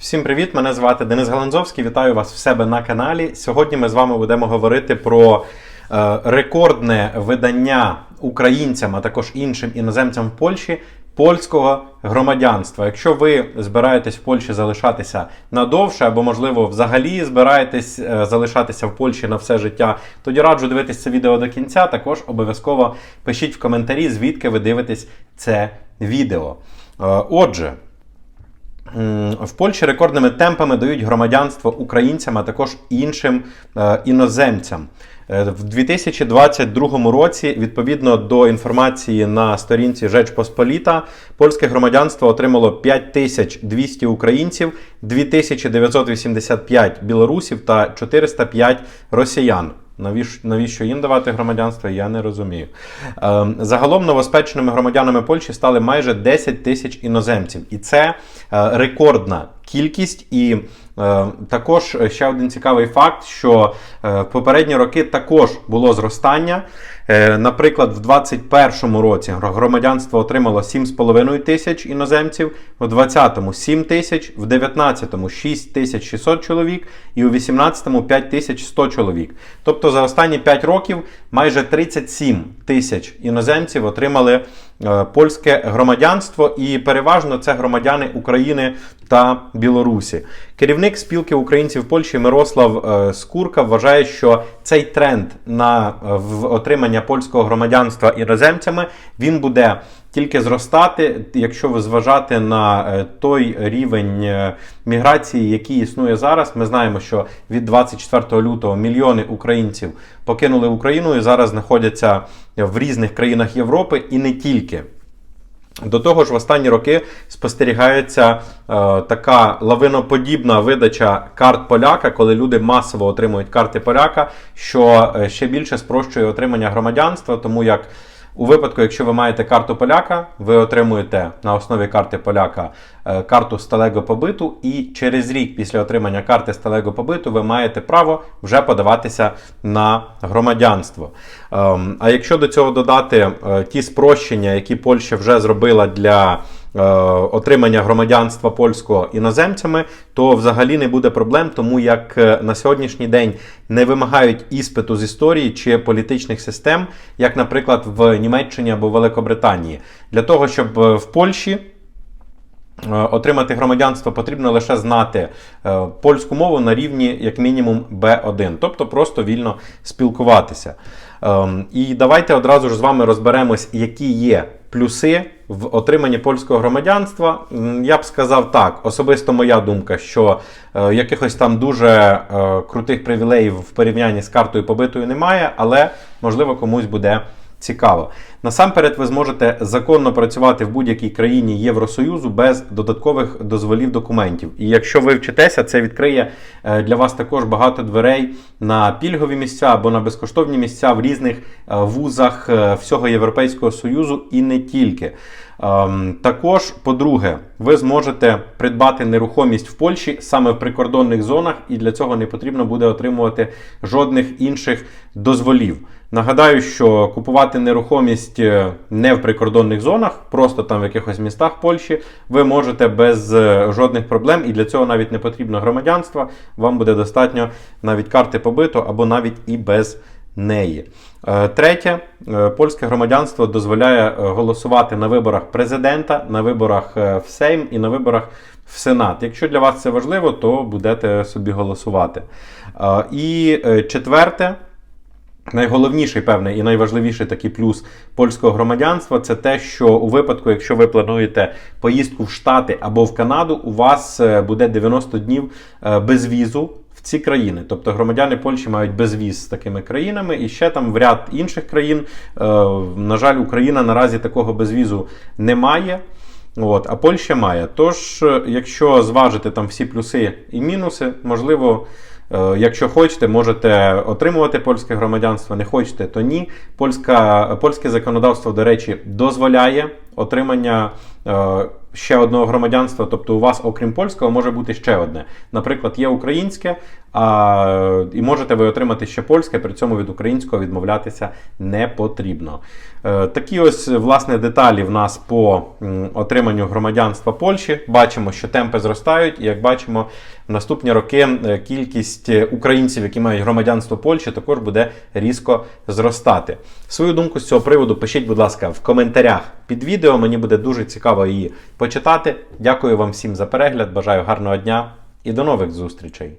Всім привіт! Мене звати Денис Галанзовський. Вітаю вас в себе на каналі. Сьогодні ми з вами будемо говорити про е, рекордне видання українцям, а також іншим іноземцям в Польщі польського громадянства. Якщо ви збираєтесь в Польщі залишатися надовше, або, можливо, взагалі збираєтесь е, залишатися в Польщі на все життя, тоді раджу дивитись це відео до кінця. Також обов'язково пишіть в коментарі, звідки ви дивитесь це відео. Е, Отже. В Польщі рекордними темпами дають громадянство українцям, а також іншим е, іноземцям. Е, В 2022 році, відповідно до інформації на сторінці Жеч Посполіта, польське громадянство отримало 5200 українців, 2985 білорусів та 405 росіян. Навіщо, навіщо їм давати громадянство, я не розумію. Е, Загалом новоспеченими громадянами Польщі стали майже 10 тисяч іноземців. І це е, рекордна кількість. І також ще один цікавий факт, що е, в попередні роки також було зростання. Е, Наприклад, в 2021 році громадянство отримало 7,5 тисяч іноземців, в 2020 – 7 тисяч, в 2019 – 6600 чоловік і у 2018 – 5100 чоловік. Тобто за останні 5 років майже 37 тисяч іноземців отримали е, польське громадянство, і переважно це громадяни України та Білорусі. Керівник спілки українців Польщі Мирослав е, Скурка вважає, що цей тренд на е, отримання польського громадянства іноземцями він буде тільки зростати, якщо зважати на е, той рівень міграції, який існує зараз. Ми знаємо, що від 24 лютого мільйони українців покинули Україну і зараз знаходяться в різних країнах Європи і не тільки. До того ж, в останні роки спостерігається е, така лавиноподібна видача карт поляка, коли люди масово отримують карти поляка, що е, ще більше спрощує отримання громадянства, тому як. У випадку, якщо ви маєте карту поляка, ви отримуєте на основі карти поляка е, карту сталего побиту, і через рік після отримання карти сталего побиту ви маєте право вже подаватися на громадянство. Ем, А якщо до цього додати е, ті спрощення, які Польща вже зробила для отримання громадянства польського іноземцями, то взагалі не буде проблем, тому як е, на сьогоднішній день не вимагають іспиту з історії чи політичних систем, як, наприклад, в Німеччині або Великобританії. Для того, щоб е, в Польщі Е, Отримати громадянство потрібно лише знати е, польську мову на рівні, як мінімум, B1, тобто просто вільно спілкуватися. Ем, І давайте одразу ж з вами розберемось, які є плюси в отриманні польського громадянства. Я б сказав так, особисто моя думка, що е, якихось там дуже е, крутих привілеїв в порівнянні з картою побитою немає, але можливо комусь буде цікаво. Насамперед, ви зможете законно працювати в будь-якій країні Євросоюзу без додаткових дозволів документів. І якщо ви вчитеся, це відкриє е, для вас також багато дверей на пільгові місця або на безкоштовні місця в різних е, вузах е, всього Європейського Союзу і не тільки. Ем, Також, по-друге, ви зможете придбати нерухомість в Польщі саме в прикордонних зонах, і для цього не потрібно буде отримувати жодних інших дозволів. Нагадаю, що купувати нерухомість е, не в прикордонних зонах, просто там в якихось містах Польщі, ви можете без е, жодних проблем, і для цього навіть не потрібно громадянства. Вам буде достатньо навіть карти побиту або навіть і без неї. Е, Третє, е, польське громадянство дозволяє е, голосувати на виборах президента, на виборах в Сейм і на виборах в Сенат. Якщо для вас це важливо, то будете собі голосувати. І четверте. Найголовніший, певний і найважливіший такий плюс польського громадянства це те, що у випадку, якщо ви плануєте поїздку в Штати або в Канаду, у вас буде 90 днів без візу в ці країни. Тобто громадяни Польщі мають безвіз з такими країнами, і ще там в ряд інших країн. Е, На жаль, Україна наразі такого безвізу не має. От, а Польща має. Тож, якщо зважити там всі плюси і мінуси, можливо. Е, Якщо хочете, можете отримувати польське громадянство, не хочете, то ні. Польська, польське законодавство, до речі, дозволяє отримання ще одного громадянства, тобто у вас, окрім польського, може бути ще одне. Наприклад, є українське, а, і можете ви отримати ще польське, при цьому від українського відмовлятися не потрібно. Е, такі ось власне деталі в нас по отриманню громадянства Польщі. Бачимо, що темпи зростають, і як бачимо, в наступні роки е, кількість е, українців, які мають громадянство Польщі, також буде різко зростати. Свою думку з цього приводу пишіть, будь ласка, в коментарях під відео. Мені буде дуже цікаво її почитати. Дякую вам всім за перегляд. Бажаю гарного дня і до нових зустрічей.